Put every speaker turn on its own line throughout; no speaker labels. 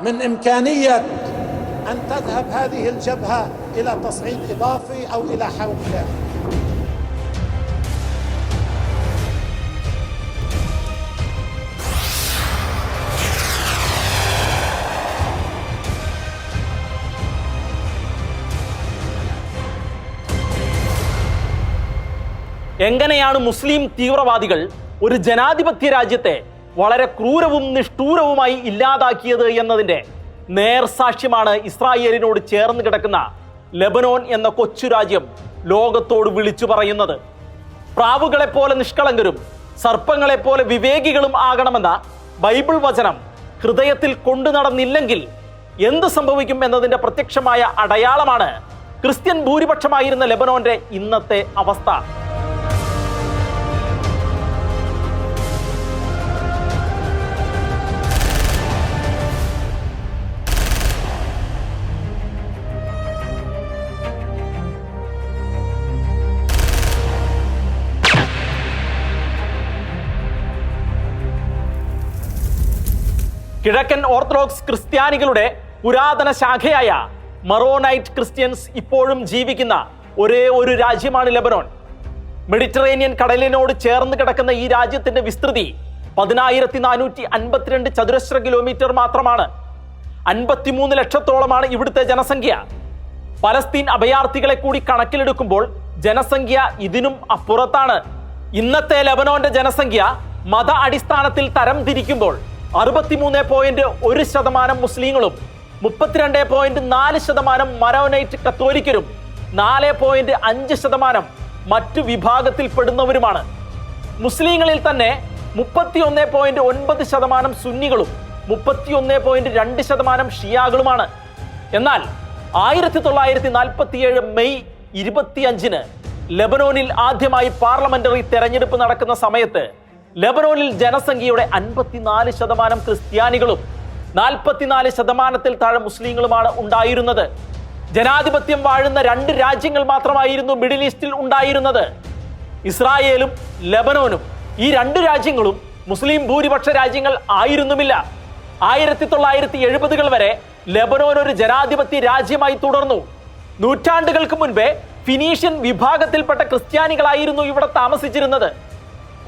من إمكانية أن تذهب هذه الجبهة إلى تصعيد إضافي أو إلى حوكة
എങ്ങനെയാണ് മുസ്ലിം തീവ്രവാദികൾ ഒരു ജനാധിപത്യ രാജ്യത്തെ വളരെ ക്രൂരവും നിഷ്ഠൂരവുമായി ഇല്ലാതാക്കിയത് എന്നതിന്റെ നേർസാക്ഷ്യമാണ് ഇസ്രായേലിനോട് ചേർന്ന് കിടക്കുന്ന ലെബനോൻ എന്ന കൊച്ചു രാജ്യം ലോകത്തോട് വിളിച്ചു പറയുന്നത്. പ്രാവുകളെപ്പോലെ നിഷ്കളങ്കരും സർപ്പങ്ങളെപ്പോലെ വിവേകികളും ആകണമെന്ന ബൈബിൾ വചനം ഹൃദയത്തിൽ കൊണ്ടു നടന്നില്ലെങ്കിൽ എന്ത് സംഭവിക്കും എന്നതിന്റെ പ്രത്യക്ഷമായ അടയാളമാണ് ക്രിസ്ത്യൻ ഭൂരിപക്ഷമായിരുന്ന ലെബനോന്റെ ഇന്നത്തെ അവസ്ഥ. കിഴക്കൻ ഓർത്തഡോക്സ് ക്രിസ്ത്യാനികളുടെ പുരാതന ശാഖയായ മറോണൈറ്റ് ക്രിസ്ത്യൻസ് ഇപ്പോഴും ജീവിക്കുന്ന ഒരേ ഒരു രാജ്യമാണ് ലെബനോൻ മെഡിറ്ററേനിയൻ കടലിനോട് ചേർന്ന് കിടക്കുന്ന ഈ രാജ്യത്തിന്റെ വിസ്തൃതി പതിനായിരത്തി നാനൂറ്റി അൻപത്തിരണ്ട് ചതുരശ്ര കിലോമീറ്റർ മാത്രമാണ്. അൻപത്തിമൂന്ന് ലക്ഷത്തോളമാണ് ഇവിടുത്തെ ജനസംഖ്യ. പലസ്തീൻ അഭയാർത്ഥികളെ കൂടി കണക്കിലെടുക്കുമ്പോൾ ജനസംഖ്യ ഇതിനും അപ്പുറത്താണ്. ഇന്നത്തെ ലെബനോന്റെ ജനസംഖ്യ മത അടിസ്ഥാനത്തിൽ തരം തിരിക്കുമ്പോൾ അറുപത്തിമൂന്ന് പോയിന്റ് ഒരു ശതമാനം മുസ്ലിങ്ങളും മുപ്പത്തിരണ്ട് പോയിന്റ് നാല് ശതമാനം മരോനൈറ്റ് കത്തോലിക്കരും നാല് പോയിന്റ് അഞ്ച് ശതമാനം മറ്റു വിഭാഗത്തിൽപ്പെടുന്നവരുമാണ്. മുസ്ലിങ്ങളിൽ തന്നെ മുപ്പത്തിയൊന്ന് പോയിന്റ് ഒൻപത് ശതമാനം സുന്നികളും മുപ്പത്തിയൊന്ന് പോയിന്റ് രണ്ട് ശതമാനം ഷിയാകളുമാണ്. എന്നാൽ ആയിരത്തി തൊള്ളായിരത്തി നാൽപ്പത്തിയേഴ് മെയ് ഇരുപത്തിയഞ്ചിന് ലെബനോനിൽ ആദ്യമായി പാർലമെന്ററി തെരഞ്ഞെടുപ്പ് നടക്കുന്ന സമയത്ത് ലെബനോനിൽ ജനസംഖ്യയുടെ അൻപത്തിനാല് ശതമാനം ക്രിസ്ത്യാനികളും നാൽപ്പത്തിനാല് ശതമാനത്തിൽ താഴെ മുസ്ലിങ്ങളുമാണ് ഉണ്ടായിരുന്നത്. ജനാധിപത്യം വാഴുന്ന രണ്ട് രാജ്യങ്ങൾ മാത്രമായിരുന്നു മിഡിൽ ഈസ്റ്റിൽ ഉണ്ടായിരുന്നത്. ഇസ്രായേലും ലെബനോനും ഈ രണ്ട് രാജ്യങ്ങളും മുസ്ലിം ഭൂരിപക്ഷ രാജ്യങ്ങൾ ആയിരുന്നുമില്ല. ആയിരത്തി തൊള്ളായിരത്തി എഴുപതുകൾ വരെ ലെബനോൻ ഒരു ജനാധിപത്യ രാജ്യമായി തുടർന്നു. നൂറ്റാണ്ടുകൾക്ക് മുൻപേ ഫിനീഷ്യൻ വിഭാഗത്തിൽപ്പെട്ട ക്രിസ്ത്യാനികളായിരുന്നു ഇവിടെ താമസിച്ചിരുന്നത്.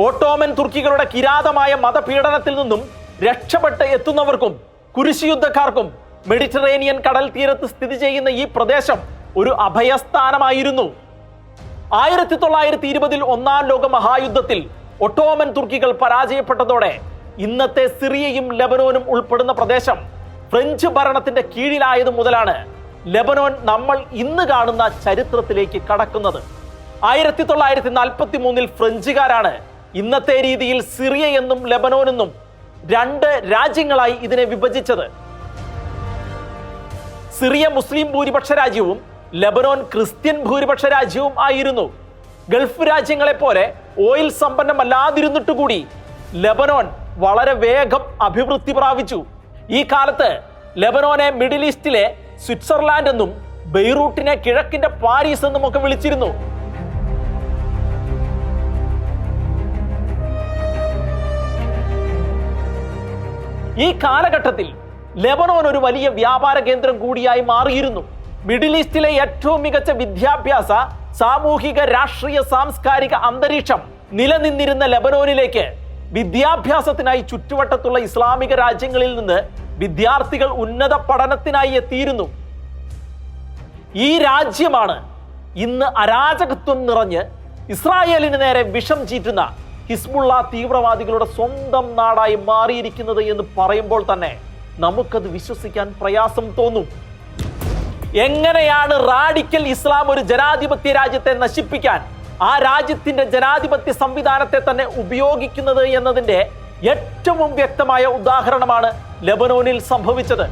ഓട്ടോമൻ തുർക്കികളുടെ കിരാതമായ മതപീഡനത്തിൽ നിന്നും രക്ഷപ്പെട്ട് എത്തുന്നവർക്കും കുരിശുയുദ്ധക്കാർക്കും മെഡിറ്ററേനിയൻ കടൽ തീരത്ത് സ്ഥിതി ചെയ്യുന്ന ഈ പ്രദേശം ഒരു അഭയസ്ഥാനമായിരുന്നു. ആയിരത്തി തൊള്ളായിരത്തി ഇരുപതിൽ ഒന്നാം ലോക മഹായുദ്ധത്തിൽ ഒട്ടോമൻ തുർക്കികൾ പരാജയപ്പെട്ടതോടെ ഇന്നത്തെ സിറിയയും ലെബനോനും ഉൾപ്പെടുന്ന പ്രദേശം ഫ്രഞ്ച് ഭരണത്തിന്റെ കീഴിലായത് മുതലാണ് ലെബനോൻ നമ്മൾ ഇന്ന് കാണുന്ന ചരിത്രത്തിലേക്ക് കടക്കുന്നത്. ആയിരത്തി തൊള്ളായിരത്തി നാൽപ്പത്തി മൂന്നിൽ ഫ്രഞ്ചുകാരാണ് ഇന്നത്തെ രീതിയിൽ സിറിയ എന്നും ലെബനോൻ എന്നും രണ്ട് രാജ്യങ്ങളായി ഇതിനെ വിഭജിച്ചത്. സിറിയ മുസ്ലിം ഭൂരിപക്ഷ രാജ്യവും ലെബനോൻ ക്രിസ്ത്യൻ ഭൂരിപക്ഷ രാജ്യവും ആയിരുന്നു. ഗൾഫ് രാജ്യങ്ങളെ പോലെ ഓയിൽ സമ്പന്നമല്ലാതിരുന്നിട്ട് കൂടി ലെബനോൻ വളരെ വേഗം അഭിവൃദ്ധി പ്രാപിച്ചു. ഈ കാലത്ത് ലെബനോനെ മിഡിൽ ഈസ്റ്റിലെ സ്വിറ്റ്സർലാൻഡ് എന്നും ബെയ്റൂട്ടിനെ കിഴക്കിന്റെ പാരീസ് എന്നും ഒക്കെ വിളിച്ചിരുന്നു. ഈ കാലഘട്ടത്തിൽ ലെബനോൻ ഒരു വലിയ വ്യാപാര കേന്ദ്രം കൂടിയായി മാറിയിരുന്നു. മിഡിൽ ഈസ്റ്റിലെ ഏറ്റവും മികച്ച വിദ്യാഭ്യാസ സാമൂഹിക രാഷ്ട്രീയ സാംസ്കാരിക അന്തരീക്ഷം നിലനിന്നിരുന്ന ലെബനോനിലേക്ക് വിദ്യാഭ്യാസത്തിനായി ചുറ്റുവട്ടത്തുള്ള ഇസ്ലാമിക രാജ്യങ്ങളിൽ നിന്ന് വിദ്യാർത്ഥികൾ ഉന്നത പഠനത്തിനായി എത്തിയിരുന്നു. ഈ രാജ്യമാണ് ഇന്ന് അരാജകത്വം നിറഞ്ഞ് ഇസ്രായേലിന് നേരെ വിഷം ചീറ്റുന്ന ഹിസ്ബുള്ള തീവ്രവാദികളുടെ സ്വന്തം നാടായി മാറിയിരിക്കുന്നത് എന്ന് പറയുമ്പോൾ തന്നെ നമുക്കത് വിശ്വസിക്കാൻ പ്രയാസം തോന്നും. എങ്ങനെയാണ് റാഡിക്കൽ ഇസ്ലാം ഒരു ജനാധിപത്യ രാജ്യത്തെ നശിപ്പിക്കാൻ ആ രാജ്യത്തിന്റെ ജനാധിപത്യ സംവിധാനത്തെ തന്നെ ഉപയോഗിക്കുന്നത് എന്നതിന്റെ ഏറ്റവും വ്യക്തമായ ഉദാഹരണമാണ് ലെബനോനിൽ സംഭവിച്ചത്.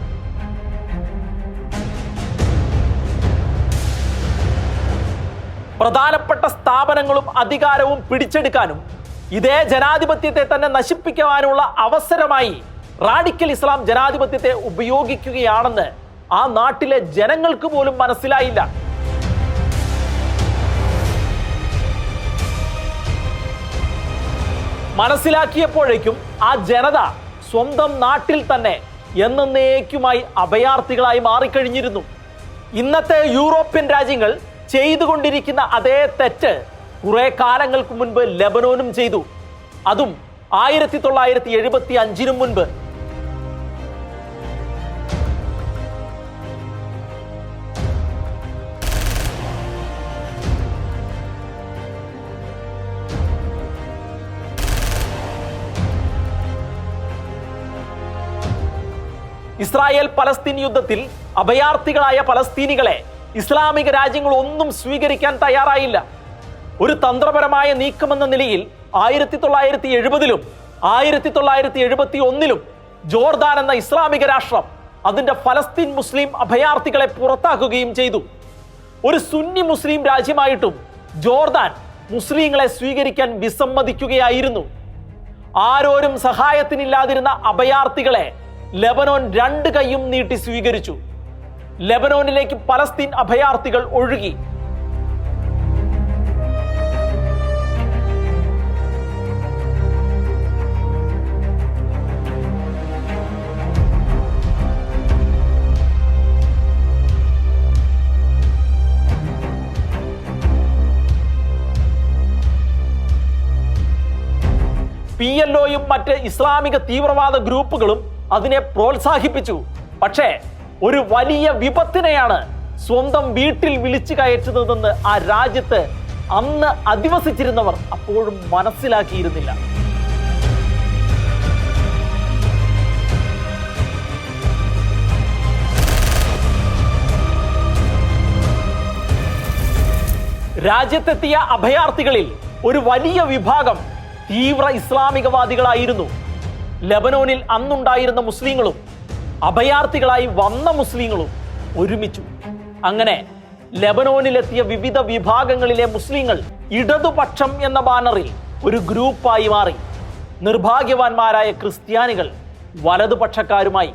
പ്രധാനപ്പെട്ട സ്ഥാപനങ്ങളും അധികാരവും പിടിച്ചെടുക്കാനും ഇതേ ജനാധിപത്യത്തെ തന്നെ നശിപ്പിക്കുവാനുള്ള അവസരമായി റാഡിക്കൽ ഇസ്ലാം ജനാധിപത്യത്തെ ഉപയോഗിക്കുകയാണെന്ന് ആ നാട്ടിലെ ജനങ്ങൾക്ക് പോലും മനസ്സിലായില്ല. മനസ്സിലാക്കിയപ്പോഴേക്കും ആ ജനത സ്വന്തം നാട്ടിൽ തന്നെ എന്നേക്കുമായി അഭയാർത്ഥികളായി മാറിക്കഴിഞ്ഞിരുന്നു. ഇന്നത്തെ യൂറോപ്യൻ രാജ്യങ്ങൾ ചെയ്തുകൊണ്ടിരിക്കുന്ന അതേ തെറ്റ് കുറെ കാലങ്ങൾക്ക് മുൻപ് ലബനോനും ചെയ്തു. അതും ആയിരത്തി തൊള്ളായിരത്തി എഴുപത്തി അഞ്ചിനും മുൻപ്. ഇസ്രായേൽ പലസ്തീൻ യുദ്ധത്തിൽ അഭയാർത്ഥികളായ പലസ്തീനികളെ ഇസ്ലാമിക രാജ്യങ്ങൾ ഒന്നും സ്വീകരിക്കാൻ തയ്യാറായില്ല. ഒരു തന്ത്രപരമായ നീക്കമെന്ന നിലയിൽ ആയിരത്തി തൊള്ളായിരത്തി എഴുപതിലും ആയിരത്തി തൊള്ളായിരത്തി എഴുപത്തി ഒന്നിലും ജോർദാൻ എന്ന ഇസ്ലാമിക രാഷ്ട്രം അതിന്റെ ഫലസ്തീൻ മുസ്ലിം അഭയാർത്ഥികളെ പുറത്താക്കുകയും ചെയ്തു. ഒരു സുന്നി മുസ്ലിം രാജ്യമായിട്ടും ജോർദാൻ മുസ്ലിങ്ങളെ സ്വീകരിക്കാൻ വിസമ്മതിക്കുകയായിരുന്നു. ആരോരും സഹായത്തിനില്ലാതിരുന്ന അഭയാർത്ഥികളെ ലെബനോൻ രണ്ട് കൈയും നീട്ടി സ്വീകരിച്ചു. ലെബനോനിലേക്ക് പലസ്തീൻ അഭയാർത്ഥികൾ ഒഴുകി. പി എൽ ഒയും മറ്റ് ഇസ്ലാമിക തീവ്രവാദ ഗ്രൂപ്പുകളും അതിനെ പ്രോത്സാഹിപ്പിച്ചു. പക്ഷേ ഒരു വലിയ വിപത്തിനെയാണ് സ്വന്തം വീട്ടിൽ വിളിച്ചു കയറ്റുന്നതെന്ന് ആ രാജ്യത്ത് അന്ന് അധിവസിച്ചിരുന്നവർ അപ്പോഴും മനസ്സിലാക്കിയിരുന്നില്ല. രാജ്യത്തെത്തിയ അഭയാർത്ഥികളിൽ ഒരു വലിയ വിഭാഗം തീവ്ര ഇസ്ലാമികവാദികളായിരുന്നു. ലബനോനിൽ അന്നുണ്ടായിരുന്ന മുസ്ലിങ്ങളും അഭയാർത്ഥികളായി വന്ന മുസ്ലിങ്ങളും ഒരുമിച്ചു. അങ്ങനെ ലബനോനിലെത്തിയ വിവിധ വിഭാഗങ്ങളിലെ മുസ്ലിങ്ങൾ ഇടതുപക്ഷം എന്ന ബാനറിൽ ഒരു ഗ്രൂപ്പായി മാറി. നിർഭാഗ്യവാന്മാരായ ക്രിസ്ത്യാനികൾ വലതുപക്ഷക്കാരുമായി.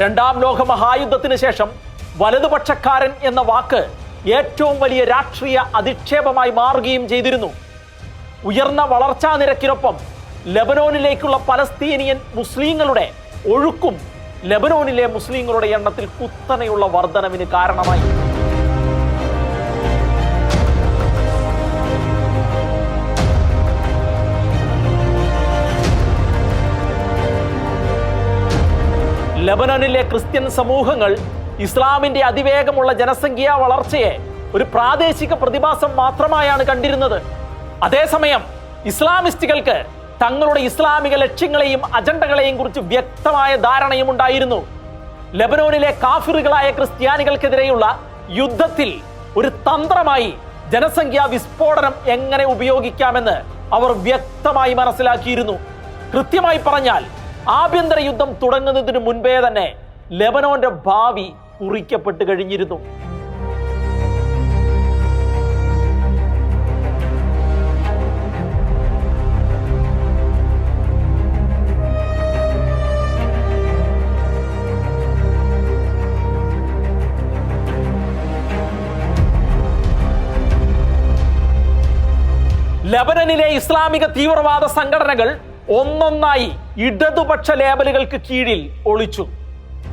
രണ്ടാം ലോക മഹായുദ്ധത്തിന് ശേഷം വലതുപക്ഷക്കാരൻ എന്ന വാക്ക് ഏറ്റവും വലിയ രാഷ്ട്രീയ അധിക്ഷേപമായി മാറുകയും ചെയ്തിരുന്നു. ഉയർന്ന വളർച്ചാ നിരക്കിനൊപ്പം ലബനോനിലേക്കുള്ള പലസ്തീനിയൻ മുസ്ലിങ്ങളുടെ ഒഴുക്കും ലബനോനിലെ മുസ്ലിങ്ങളുടെ എണ്ണത്തിൽ കുത്തനെയുള്ള വർധനവിന് കാരണമായി. ലബനനിലെ ക്രിസ്ത്യൻ സമൂഹങ്ങൾ ഇസ്ലാമിന്റെ അതിവേഗമുള്ള ജനസംഖ്യാ വളർച്ചയെ ഒരു പ്രാദേശിക പ്രതിഭാസം മാത്രമായാണ് കണ്ടിരുന്നത്. അതേസമയം ഇസ്ലാമിസ്റ്റുകൾക്ക് തങ്ങളുടെ ഇസ്ലാമിക ലക്ഷ്യങ്ങളെയും അജണ്ടകളെയും കുറിച്ച് വ്യക്തമായ ധാരണയും ഉണ്ടായിരുന്നു. ലബനോനിലെ കാഫിറുകളായ ക്രിസ്ത്യാനികൾക്കെതിരെയുള്ള യുദ്ധത്തിൽ ഒരു തന്ത്രമായി ജനസംഖ്യാ വിസ്ഫോടനം എങ്ങനെ ഉപയോഗിക്കാമെന്ന് അവർ വ്യക്തമായി മനസ്സിലാക്കിയിരുന്നു. കൃത്യമായി പറഞ്ഞാൽ ആഭ്യന്തര യുദ്ധം തുടങ്ങുന്നതിന് മുൻപേ തന്നെ ലെബനോന്റെ ഭാവി കുറിക്കപ്പെട്ട് കഴിഞ്ഞിരുന്നു. ലബനനിലെ ഇസ്ലാമിക തീവ്രവാദ സംഘടനകൾ ഒന്നൊന്നായി ഇടതുപക്ഷ ലേബലുകൾക്ക് കീഴിൽ ഒളിച്ചു.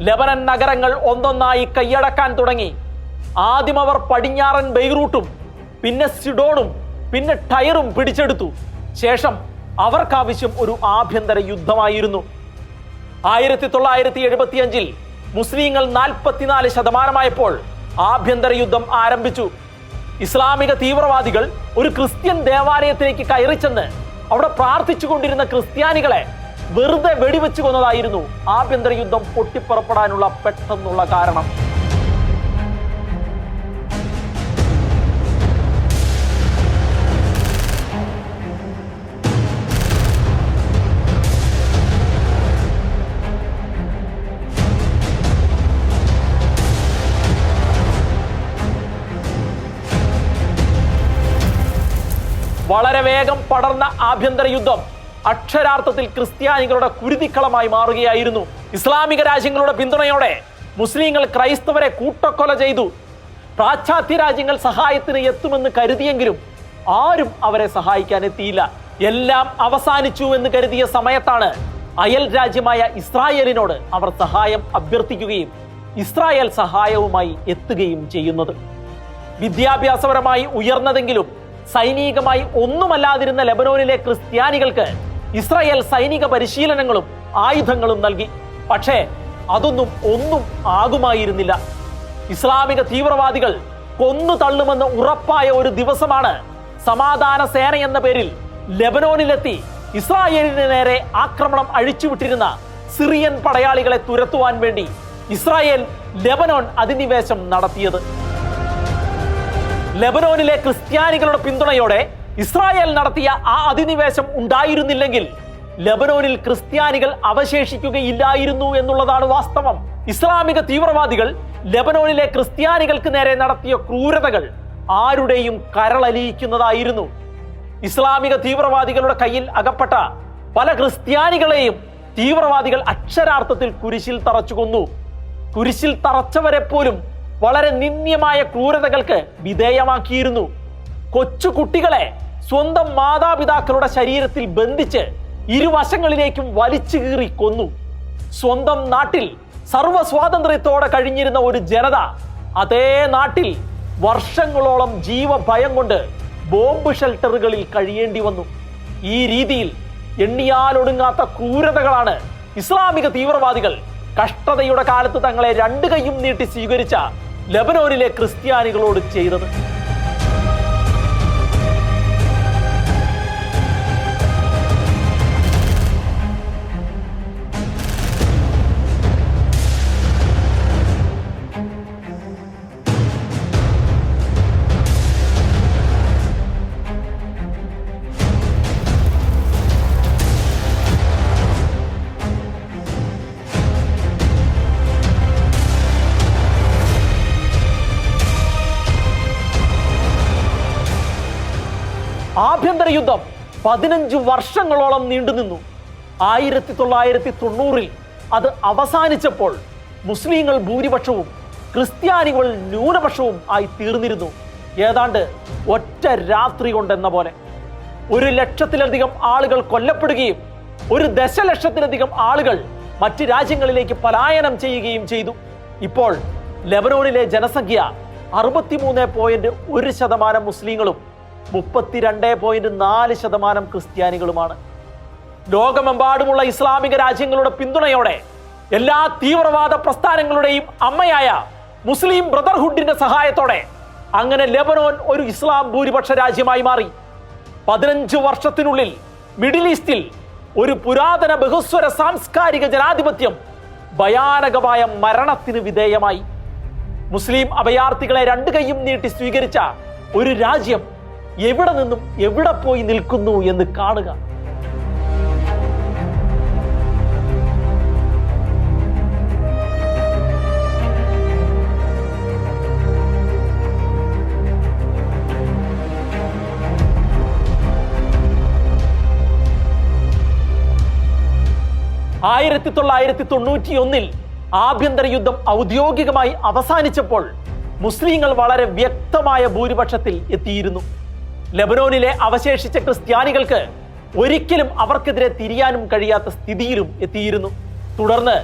ലബനൻ നഗരങ്ങൾ ഒന്നൊന്നായി കൈയടക്കാൻ തുടങ്ങി. ആദ്യം അവർ പടിഞ്ഞാറൻ ബെയ്റൂട്ടും പിന്നെ സിഡോണും പിന്നെ ടയറും പിടിച്ചെടുത്തു. ശേഷം അവർക്കാവശ്യം ഒരു ആഭ്യന്തര യുദ്ധമായിരുന്നു. ആയിരത്തി തൊള്ളായിരത്തി എഴുപത്തിയഞ്ചിൽ മുസ്ലിങ്ങൾ നാൽപ്പത്തിനാല് ശതമാനമായപ്പോൾ ആഭ്യന്തര യുദ്ധം ആരംഭിച്ചു. ഇസ്ലാമിക തീവ്രവാദികൾ ഒരു ക്രിസ്ത്യൻ ദേവാലയത്തിലേക്ക് കയറിച്ചെന്ന് അവിടെ പ്രാർത്ഥിച്ചു കൊണ്ടിരുന്ന ക്രിസ്ത്യാനികളെ വെറുതെ വെടിവെച്ചു കൊന്നതായിരുന്നു ആഭ്യന്തര യുദ്ധം പൊട്ടിപ്പുറപ്പെടാനുള്ള പെട്ടെന്നുള്ള കാരണം. പടർന്ന ആഭ്യന്തര യുദ്ധം അക്ഷരാർത്ഥത്തിൽ ക്രിസ്ത്യാനികളുടെ കുരുതിക്കളമായി മാറുകയായിരുന്നു. ഇസ്ലാമിക രാജ്യങ്ങളുടെ പിന്തുണയോടെ മുസ്ലിങ്ങൾ ക്രൈസ്തവരെ കൂട്ടക്കൊല ചെയ്തു. പാശ്ചാത്യ രാജ്യങ്ങൾ സഹായത്തിന് എത്തുമെന്ന് കരുതിയെങ്കിലും ആരും അവരെ സഹായിക്കാൻ എത്തിയില്ല. എല്ലാം അവസാനിച്ചു എന്ന് കരുതിയ സമയത്താണ് അയൽ രാജ്യമായ ഇസ്രായേലിനോട് അവർ സഹായം അഭ്യർത്ഥിക്കുകയും ഇസ്രായേൽ സഹായവുമായി എത്തുകയും ചെയ്യുന്നത്. വിദ്യാഭ്യാസപരമായി ഉയർന്നതെങ്കിലും സൈനികമായി ഒന്നുമല്ലാതിരുന്ന ലെബനോനിലെ ക്രിസ്ത്യാനികൾക്ക് ഇസ്രായേൽ സൈനിക പരിശീലനങ്ങളും ആയുധങ്ങളും നൽകി. പക്ഷേ അതൊന്നും ഒന്നും ആകുമായിരുന്നില്ല. ഇസ്ലാമിക തീവ്രവാദികൾ കൊന്നു തള്ളുമെന്ന് ഉറപ്പായ ഒരു ദിവസമാണ് സമാധാന സേന എന്ന പേരിൽ ലെബനോനിലെത്തി ഇസ്രായേലിന് നേരെ ആക്രമണം അഴിച്ചുവിട്ടിരുന്ന സിറിയൻ പടയാളികളെ തുരത്തുവാൻ വേണ്ടി ഇസ്രായേൽ ലെബനോൻ അധിനിവേശം നടത്തിയത്. ലെബനോനിലെ ക്രിസ്ത്യാനികളുടെ പിന്തുണയോടെ ഇസ്രായേൽ നടത്തിയ ആ അധിനിവേശം ഉണ്ടായിരുന്നില്ലെങ്കിൽ ലെബനോനിൽ ക്രിസ്ത്യാനികൾ അവശേഷിക്കുകയില്ലായിരുന്നു എന്നുള്ളതാണ് വാസ്തവം. ഇസ്ലാമിക തീവ്രവാദികൾ ലെബനോനിലെ ക്രിസ്ത്യാനികൾക്ക് നേരെ നടത്തിയ ക്രൂരതകൾ ആരുടെയും കരളലിയിക്കുന്നതായിരുന്നു. ഇസ്ലാമിക തീവ്രവാദികളുടെ കയ്യിൽ അകപ്പെട്ട പല ക്രിസ്ത്യാനികളെയും തീവ്രവാദികൾ അക്ഷരാർത്ഥത്തിൽ കുരിശിൽ തറച്ചു കൊന്നു. കുരിശിൽ തറച്ചവരെ പോലും വളരെ നിന്ദ്യമായ ക്രൂരതകൾക്ക് വിധേയമാക്കിയിരുന്നു. കൊച്ചു കുട്ടികളെ സ്വന്തം മാതാപിതാക്കളുടെ ശരീരത്തിൽ ബന്ധിച്ച് ഇരുവശങ്ങളിലേക്കും വലിച്ചു കീറി കൊന്നു. സ്വന്തം നാട്ടിൽ സർവ സ്വാതന്ത്ര്യത്തോടെ കഴിഞ്ഞിരുന്ന ഒരു ജനത അതേ നാട്ടിൽ വർഷങ്ങളോളം ജീവഭയം കൊണ്ട് ബോംബ് ഷെൽട്ടറുകളിൽ കഴിയേണ്ടി വന്നു. ഈ രീതിയിൽ എണ്ണിയാലൊടുങ്ങാത്ത ക്രൂരതകളാണ് ഇസ്ലാമിക തീവ്രവാദികൾ കഷ്ടതയുടെ കാലത്ത് തങ്ങളെ രണ്ട് കൈയും നീട്ടി സ്വീകരിച്ച ലബനോനിലെ ക്രിസ്ത്യാനികളോട് ചെയ്തത്? യുദ്ധം പതിനഞ്ച് വർഷങ്ങളോളം നീണ്ടുനിന്നു ആയിരത്തി തൊള്ളായിരത്തി തൊണ്ണൂറിൽ അത് അവസാനിച്ചപ്പോൾ മുസ്ലിങ്ങൾ ഭൂരിപക്ഷവും ക്രിസ്ത്യാനികൾ ന്യൂനപക്ഷവും ആയി തീർന്നിരുന്നു. ഏതാണ്ട് ഒറ്റ രാത്രി കൊണ്ടെന്ന പോലെ. ഒരു ലക്ഷത്തിലധികം ആളുകൾ കൊല്ലപ്പെടുകയും ഒരു ദശലക്ഷത്തിലധികം ആളുകൾ മറ്റ് രാജ്യങ്ങളിലേക്ക് പലായനം ചെയ്യുകയും ചെയ്തു. ഇപ്പോൾ ലെബനോണിലെ ജനസംഖ്യ അറുപത്തിമൂന്ന് പോയിന്റ് ഒരു ശതമാനം മുസ്ലിങ്ങളും മുപ്പത്തിരണ്ട് പോയിന്റ് നാല് ശതമാനം ക്രിസ്ത്യാനികളുമാണ്. ലോകമെമ്പാടുമുള്ള ഇസ്ലാമിക രാജ്യങ്ങളുടെ പിന്തുണയോടെ എല്ലാ തീവ്രവാദ പ്രസ്ഥാനങ്ങളുടെയും അമ്മയായ മുസ്ലിം ബ്രദർഹുഡിന്റെ സഹായത്തോടെ അങ്ങനെ ലെബനോൻ ഒരു ഇസ്ലാം ഭൂരിപക്ഷ രാജ്യമായി മാറി. പതിനഞ്ച് വർഷത്തിനുള്ളിൽ മിഡിൽ ഈസ്റ്റിൽ ഒരു പുരാതന ബഹുസ്വര സാംസ്കാരിക ജനാധിപത്യം ഭയാനകമായ മരണത്തിന് വിധേയമായി. മുസ്ലിം അഭയാർത്ഥികളെ രണ്ടു കൈയും നീട്ടി സ്വീകരിച്ച ഒരു രാജ്യം എവിടെ നിന്നും എവിടെ പോയി നിൽക്കുന്നു എന്ന് കാണുക. ആയിരത്തി തൊള്ളായിരത്തി തൊണ്ണൂറ്റി ഒന്നിൽ ആഭ്യന്തര യുദ്ധം ഔദ്യോഗികമായി അവസാനിച്ചപ്പോൾ മുസ്ലിങ്ങൾ വളരെ വ്യക്തമായ ഭൂരിപക്ഷത്തിൽ എത്തിയിരുന്നു. ലെബനോനിലെ അവശേഷിച്ച ക്രിസ്ത്യാനികൾക്ക് ഒരിക്കലും അവർക്കെതിരെ തിരിയാനും കഴിയാത്ത സ്ഥിതിയിലും എത്തിയിരുന്നു. തുടർന്ന്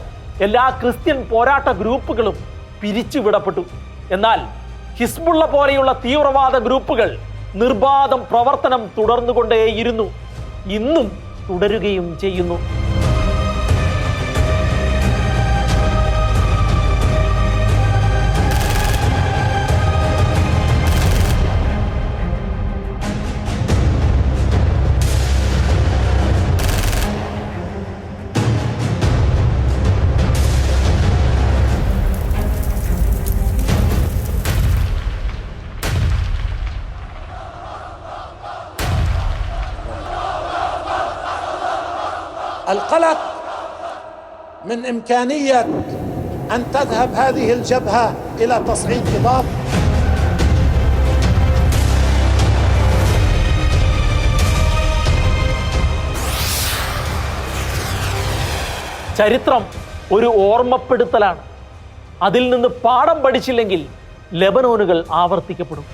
എല്ലാ ക്രിസ്ത്യൻ പോരാട്ട ഗ്രൂപ്പുകളും പിരിച്ചുവിടപ്പെട്ടു. എന്നാൽ ഹിസ്ബുള്ള പോലെയുള്ള തീവ്രവാദ ഗ്രൂപ്പുകൾ നിർബാധം പ്രവർത്തനം തുടർന്നുകൊണ്ടേയിരുന്നു. ഇന്നും തുടരുകയും ചെയ്യുന്നു.
القلق من إمكانية أن تذهب هذه الجبهة إلى تصعيد إضافي
ചരിത്രം ഒരു ഓർമ്മപ്പെടുത്തലാണ് അതിൽ നിന്ന് പാഠം പഠിച്ചില്ലെങ്കിൽ ലെബനോനുകൾ ആവർത്തിക്കപ്പെടും